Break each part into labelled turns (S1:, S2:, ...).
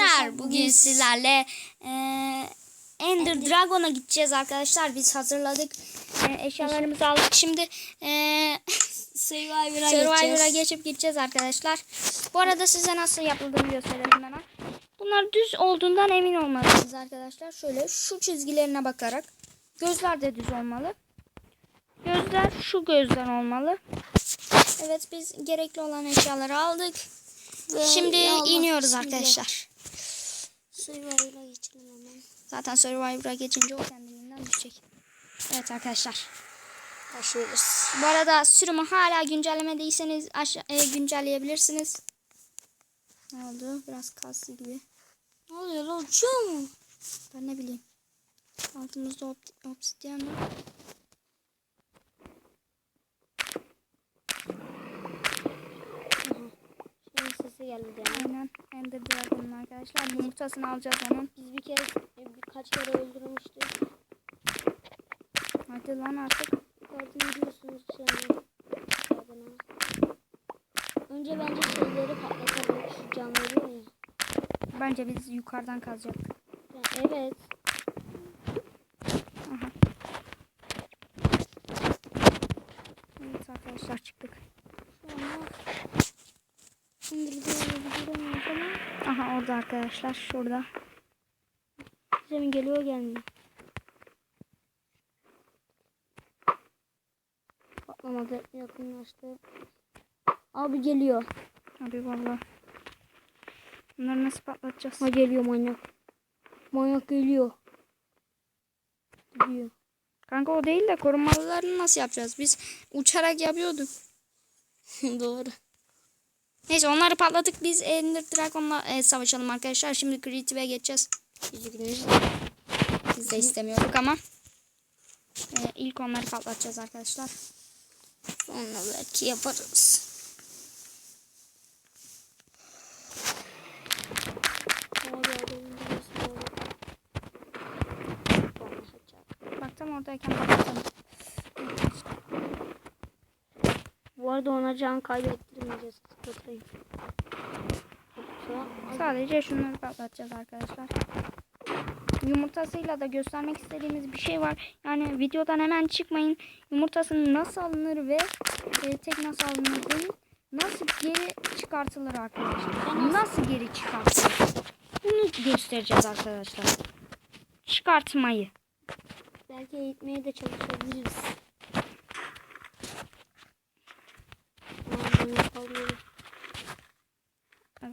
S1: arkadaşlar bugün sizlerle e, Ender Dragon'a gideceğiz arkadaşlar. Biz hazırladık. E, eşyalarımızı aldık. Şimdi e,
S2: Survivor'a geçeceğiz.
S1: geçip gideceğiz arkadaşlar. Bu arada size nasıl yapıldığını gösterelim hemen. Bunlar düz olduğundan emin olmalısınız arkadaşlar. Şöyle şu çizgilerine bakarak. Gözler de düz olmalı. Gözler şu gözden olmalı. Evet biz gerekli olan eşyaları aldık.
S2: Ve
S1: Şimdi iniyoruz arkadaşlar.
S2: Survivor'a geçelim hemen.
S1: Zaten Survivor'a geçince o kendiliğinden düşecek. Evet arkadaşlar.
S2: Başlıyoruz.
S1: Bu arada sürümü hala güncellemediyseniz aşağı, e, güncelleyebilirsiniz. Ne oldu? Biraz kastı gibi.
S2: Ne oluyor lan uçuyor mu?
S1: Ben ne bileyim. Altımızda obsidyen var.
S2: Sesi geldi yani.
S1: Aynen. Ender Dragon'un arkadaşlar. Yumurtasını alacağız onun.
S2: Biz bir kere e, birkaç kere öldürmüştük.
S1: Hadi lan artık.
S2: Yardım ediyorsunuz şimdi. Önce bence şeyleri patlatalım. Şu veriyor ya.
S1: Bence biz yukarıdan kazacaktık.
S2: ya evet.
S1: Aha. Evet arkadaşlar çıktık.
S2: Şu anda şimdi bir de öldüremiyoruz ama
S1: Aha orada arkadaşlar. Şurada.
S2: bize mi geliyor gelmiyor. Patlamadı yakınlaştı. Abi geliyor.
S1: Hadi valla. Bunları nasıl patlatacağız?
S2: Ha geliyor manyak. Manyak geliyor. Gidiyor.
S1: Kanka o değil de korunmalılarını nasıl yapacağız? Biz uçarak yapıyorduk.
S2: Doğru.
S1: Neyse onları patladık. Biz Ender Dragon'la e, savaşalım arkadaşlar. Şimdi Creative'e geçeceğiz.
S2: Üzgünüz.
S1: Biz de istemiyorduk ama. E, ilk onları patlatacağız arkadaşlar.
S2: Sonra belki yaparız.
S1: Bak tam oradayken patlatalım.
S2: Bu arada ona can kaybettirmeyeceğiz. Kapatayım. Yoksa
S1: Sadece şunları patlatacağız arkadaşlar. Yumurtasıyla da göstermek istediğimiz bir şey var. Yani videodan hemen çıkmayın. Yumurtasını nasıl alınır ve e, tek nasıl alınır değil. Nasıl geri çıkartılır arkadaşlar. Nasıl geri çıkartılır. Bunu göstereceğiz arkadaşlar. Çıkartmayı.
S2: belki eğitmeye de çalışabiliriz. Aa, bunu yapalım.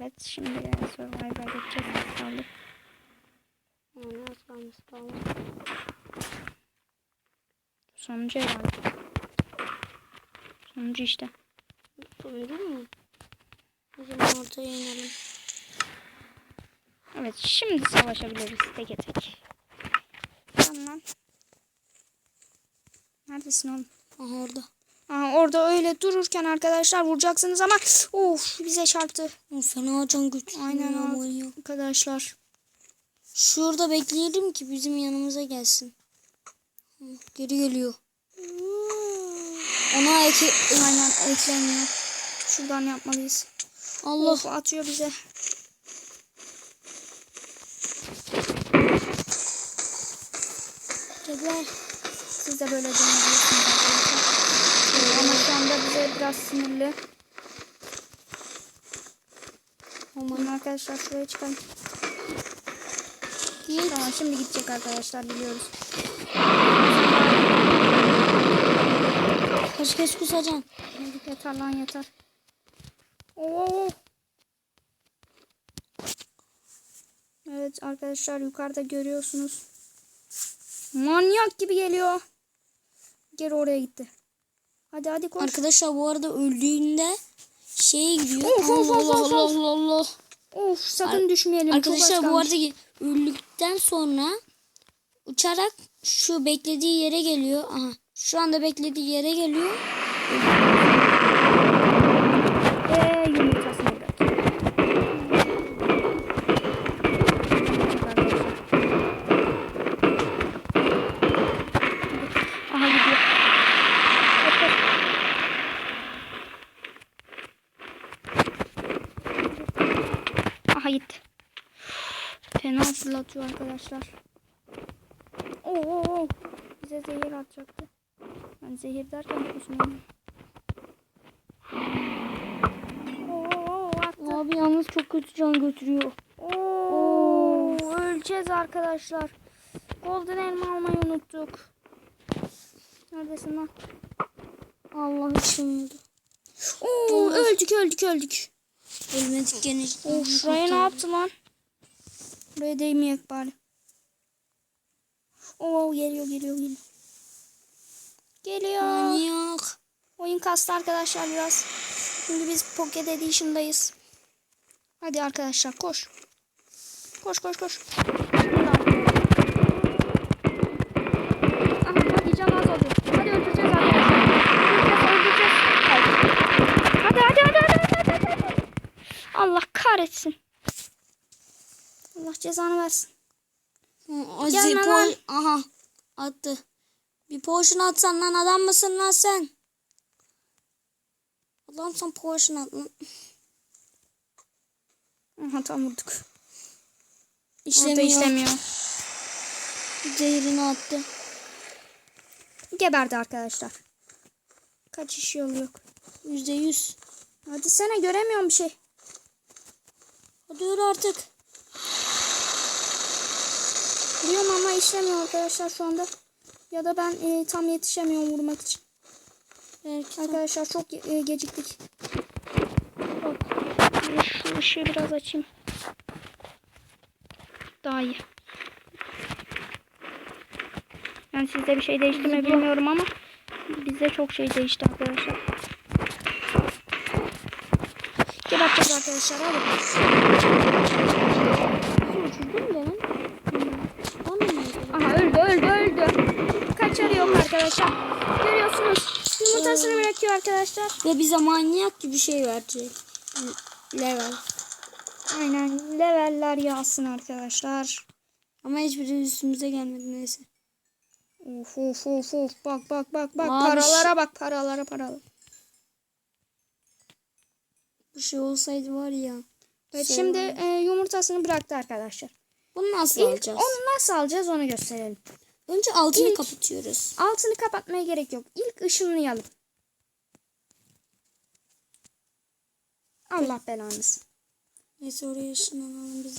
S1: Evet şimdi Survivor'a geçeceğiz. Az kaldı.
S2: Aa, ne az kalmış kalmış.
S1: Sonuncu herhalde. Sonuncu işte.
S2: Sonuncu mu? O zaman ortaya inelim.
S1: Evet şimdi savaşabiliriz teke tek. Tamam. Neredesin oğlum?
S2: Aha orada.
S1: Aha, orada öyle dururken arkadaşlar vuracaksınız ama of bize çarptı.
S2: Fena can götürüyor.
S1: Aynen
S2: ya.
S1: Arkadaşlar.
S2: Şurada bekleyelim ki bizim yanımıza gelsin. Geri geliyor. Ona eki...
S1: Aynen ekleniyor. Şuradan yapmalıyız.
S2: Allah.
S1: Of atıyor bize.
S2: Geber.
S1: Siz de böyle deneyebilirsiniz Ama şu anda bize biraz sinirli. Aman arkadaşlar şuraya çıkalım.
S2: Git.
S1: Tamam şimdi gidecek arkadaşlar biliyoruz.
S2: Kaç kez kusacaksın?
S1: Yeter lan yeter. Oo. Evet arkadaşlar yukarıda görüyorsunuz. Manyak gibi geliyor. Geri oraya gitti. Hadi hadi koş.
S2: Arkadaşlar bu arada öldüğünde şeye gidiyor.
S1: Of, of,
S2: Allah
S1: of,
S2: Allah
S1: of,
S2: Allah
S1: of.
S2: Allah
S1: of sakın düşmeyelim. Çok az
S2: Arkadaşlar bu arada öldükten sonra uçarak şu beklediği yere geliyor. Aha. Şu anda beklediği yere geliyor.
S1: Ve yumurtasını bırak. Aha gidiyor. Hop, hop. Gitti. Fena fırlatıyor arkadaşlar. Oo, oo, oo. Bize zehir atacaktı. Ben zehir derken. Oo, oo, oo, attı.
S2: Abi yalnız çok kötü can götürüyor.
S1: Oo, öleceğiz arkadaşlar. Golden elma almayı unuttuk. Neredesin lan?
S2: Allah için
S1: Oo, öldük öldük öldük.
S2: Ölmedik gene.
S1: Oo, şuraya ne yaptı lan? Buraya değmeyek bari. Oo, geliyor geliyor geliyor. Geliyor.
S2: Manyak.
S1: Oyun kastı arkadaşlar biraz. Şimdi biz Pocket Edition'dayız. Hadi arkadaşlar koş. Koş koş koş. Buradan. Ah, hadi can az oldu. Hadi öldüreceğiz arkadaşlar. Öldüreceğiz, öldüreceğiz. Hadi hadi hadi hadi hadi hadi. hadi, hadi. Allah kahretsin. Allah cezanı versin. Gelme lan.
S2: Aha attı. Bir potion atsan lan adam mısın lan sen? Allah'ım sen potion at lan.
S1: Aha tam vurduk. Orada
S2: İşlemiyor.
S1: işlemiyor.
S2: Zehirini attı.
S1: Geberdi arkadaşlar. Kaçış yolu yok.
S2: Yüzde yüz.
S1: Hadi sene göremiyorum bir şey.
S2: Hadi öl artık.
S1: Biliyorum ama işlemiyor arkadaşlar şu anda. Ya da ben e, tam yetişemiyorum vurmak için.
S2: Belki
S1: Arkadaşlar çok e, geciktik. Hop. Şu ışığı biraz açayım. Daha iyi. Yani sizde bir şey değişti mi bilmiyorum ama bizde çok şey değişti arkadaşlar. Geberteceğiz arkadaşlar
S2: Bana mı?
S1: Aha öldü öldü öldü. Kaçarı yok arkadaşlar. Görüyorsunuz. Yumurtasını bırakıyor arkadaşlar.
S2: Ve bize manyak gibi şey verecek. Level.
S1: Aynen leveller yağsın arkadaşlar.
S2: Ama hiçbiri üstümüze gelmedi neyse.
S1: Uf uf uf uf bak bak bak bak
S2: Abi
S1: paralara bak paralara paralara.
S2: Bu şey olsaydı var ya.
S1: Evet
S2: Şey
S1: şimdi e, yumurtasını bıraktı arkadaşlar.
S2: Bunu nasıl
S1: İlk
S2: alacağız?
S1: onu nasıl alacağız onu gösterelim.
S2: Önce altını
S1: İlk-
S2: kapatıyoruz.
S1: Altını kapatmaya gerek yok. İlk ışınlayalım. Allah belanız.
S2: Neyse oraya ışınlanalım biz.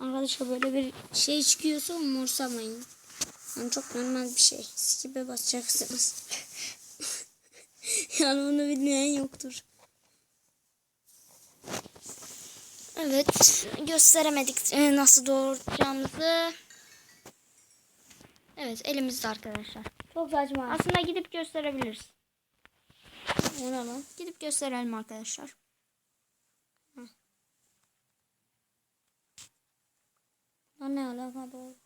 S2: Arkadaşlar böyle bir şey çıkıyorsa umursamayın. Yani çok normal bir şey. Skip'e basacaksınız. yani onu bilmeyen yoktur.
S1: Evet gösteremedik e, nasıl doğuracağımızı. Evet elimizde arkadaşlar.
S2: Çok saçma.
S1: Aslında gidip gösterebiliriz.
S2: O ne lan?
S1: Gidip gösterelim arkadaşlar.
S2: Lan ne alaka bu?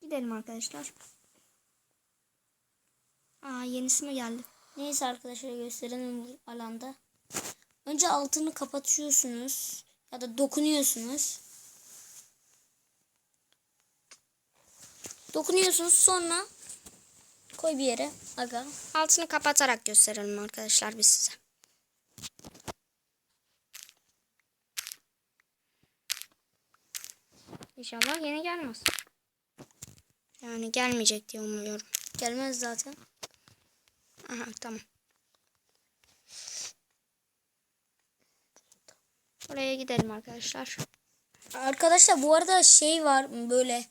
S1: Gidelim arkadaşlar. Aa yenisi mi geldi?
S2: Neyse arkadaşlar gösterelim bu alanda. Önce altını kapatıyorsunuz ya da dokunuyorsunuz. Dokunuyorsunuz sonra koy bir yere. Aga.
S1: Altını kapatarak gösterelim arkadaşlar biz size. İnşallah yeni gelmez. Yani gelmeyecek diye umuyorum.
S2: Gelmez zaten.
S1: Aha tamam. Oraya gidelim arkadaşlar.
S2: Arkadaşlar bu arada şey var böyle.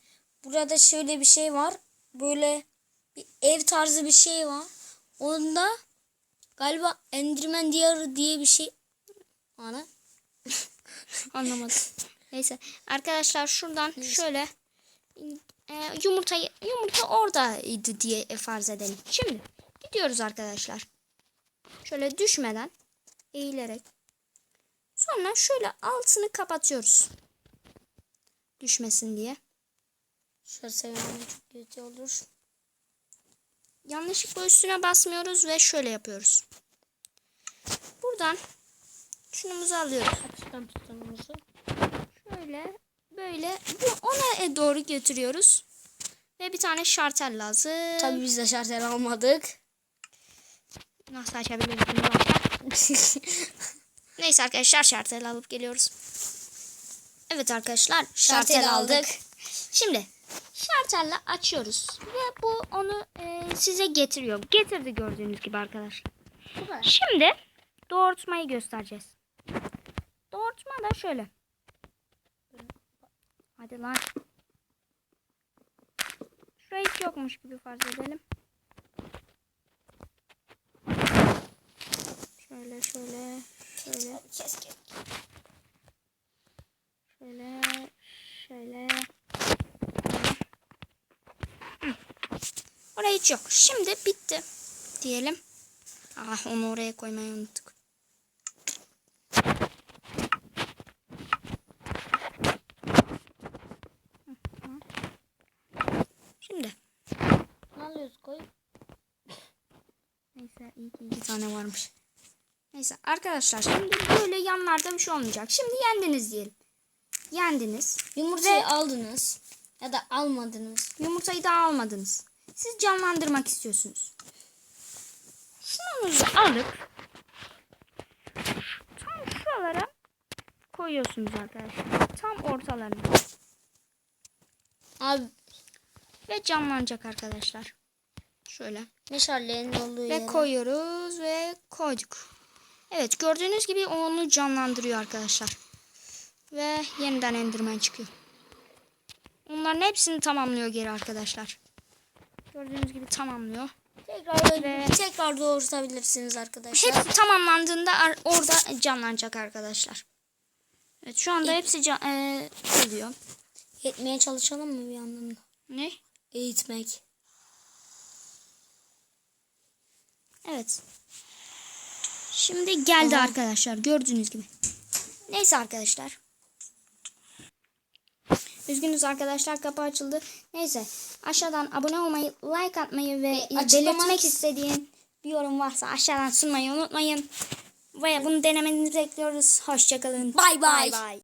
S2: Burada şöyle bir şey var. Böyle bir ev tarzı bir şey var. Onda galiba Enderman diyarı diye bir şey. Ana.
S1: Anlamadım. Neyse arkadaşlar şuradan şöyle e, yumurtayı yumurta oradaydı diye farz edelim. Şimdi gidiyoruz arkadaşlar. Şöyle düşmeden eğilerek sonra şöyle altını kapatıyoruz. Düşmesin diye.
S2: Şöyle sevmem çok kötü olur.
S1: Yanlışlıkla üstüne basmıyoruz ve şöyle yapıyoruz. Buradan şunumuzu alıyoruz.
S2: Açıktan tutanımızı.
S1: Şöyle böyle bu ona doğru götürüyoruz. Ve bir tane şartel lazım.
S2: Tabii biz de şartel almadık.
S1: Nasıl açabiliriz bunu? Neyse arkadaşlar şartel alıp geliyoruz. Evet arkadaşlar
S2: Şartel
S1: şartel aldık.
S2: aldık.
S1: Şimdi şartelle açıyoruz ve bu onu e, size getiriyor. Getirdi gördüğünüz gibi arkadaşlar. Şimdi doğrultmayı göstereceğiz. Doğrultma da şöyle. Hadi lan. Şuraya hiç yokmuş gibi farz edelim. Şöyle şöyle şöyle
S2: Keşke.
S1: şöyle şöyle. Hı. Oraya hiç yok. Şimdi bitti diyelim. Ah onu oraya koymayı unuttuk. Şimdi
S2: Ne alıyoruz koy?
S1: Neyse iyi ki iki tane varmış. Neyse arkadaşlar şimdi böyle yanlarda bir şey olmayacak. Şimdi yendiniz diyelim. Yendiniz.
S2: Yumurtayı
S1: Ve-
S2: aldınız. Ya da almadınız.
S1: Yumurtayı da almadınız. Siz canlandırmak istiyorsunuz. Şununuzu alıp tam şuralara koyuyorsunuz arkadaşlar. Tam ortalarına.
S2: Abi
S1: Ve canlanacak arkadaşlar. Şöyle.
S2: meşalenin olduğu
S1: Ve
S2: yere.
S1: koyuyoruz ve koyduk. Evet gördüğünüz gibi onu canlandırıyor arkadaşlar. Ve yeniden endirmen çıkıyor. Onların hepsini tamamlıyor geri arkadaşlar. Gördüğünüz gibi tamamlıyor.
S2: Tekrar,
S1: Ve-
S2: tekrar doğurtabilirsiniz arkadaşlar.
S1: Hepsi tamamlandığında orada canlanacak arkadaşlar. Evet şu anda hepsi can eee, oluyor.
S2: Yetmeye çalışalım mı bir yandan da?
S1: Ne?
S2: Eğitmek.
S1: Evet. Şimdi geldi
S2: Aha.
S1: arkadaşlar gördüğünüz gibi. Neyse arkadaşlar. Üzgünüz arkadaşlar kapı açıldı. Neyse aşağıdan abone olmayı, like atmayı ve belirtmek istediğin bir yorum varsa aşağıdan sunmayı unutmayın. Ve bunu denemenizi bekliyoruz. Hoşçakalın.
S2: Bay.
S1: bay.